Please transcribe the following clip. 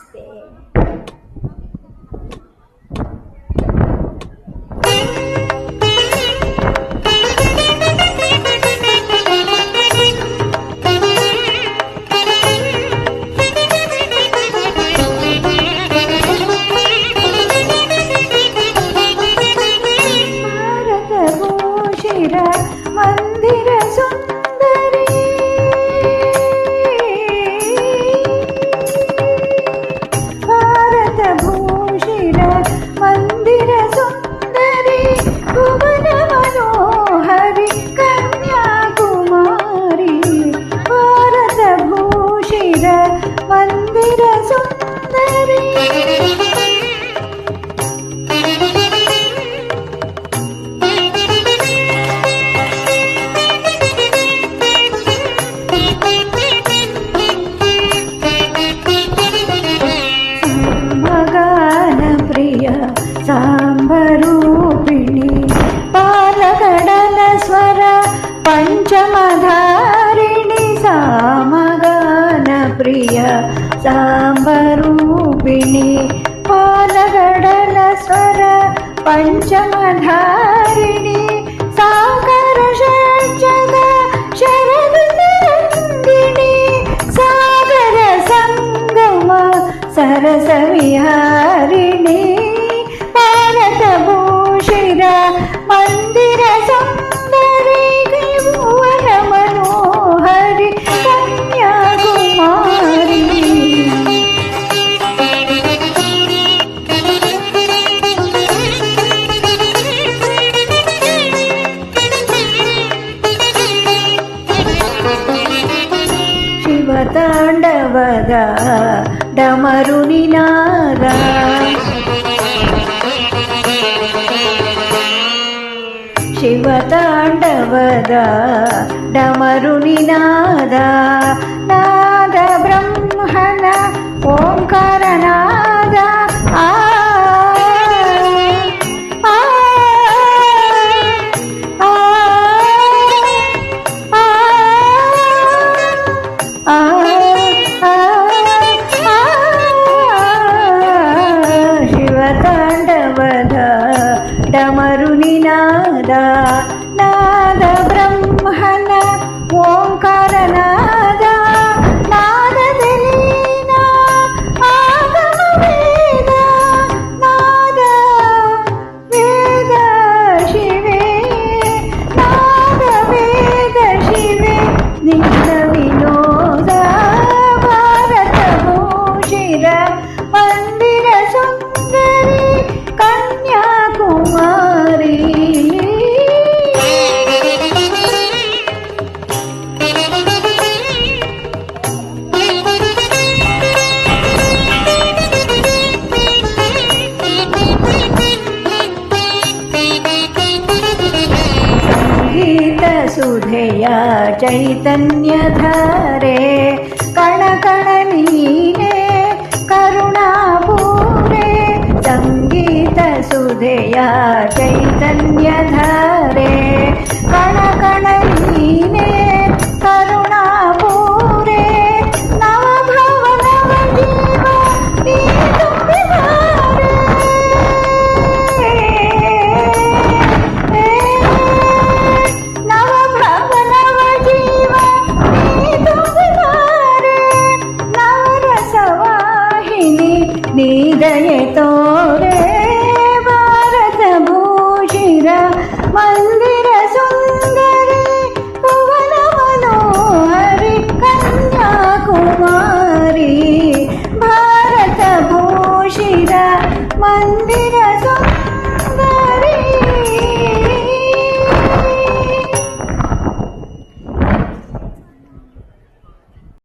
namaste. పంచమధారిణి సామగాన ప్రియ సాంబరూపిణి పాలగడల స్వర పంచమధారిణి సాగర షడ్జగ శరదిని సాగర సంగమ సరసవి ತಾಂಡವದ ಡಮರು ನಿನಾದ ಶಿವ ತಾಂಡವದ ಡಮರು ನಿನಾದ सुधेया चैतन्यधारे कणकणनीरे करुणापूरे सङ्गीतसुधेया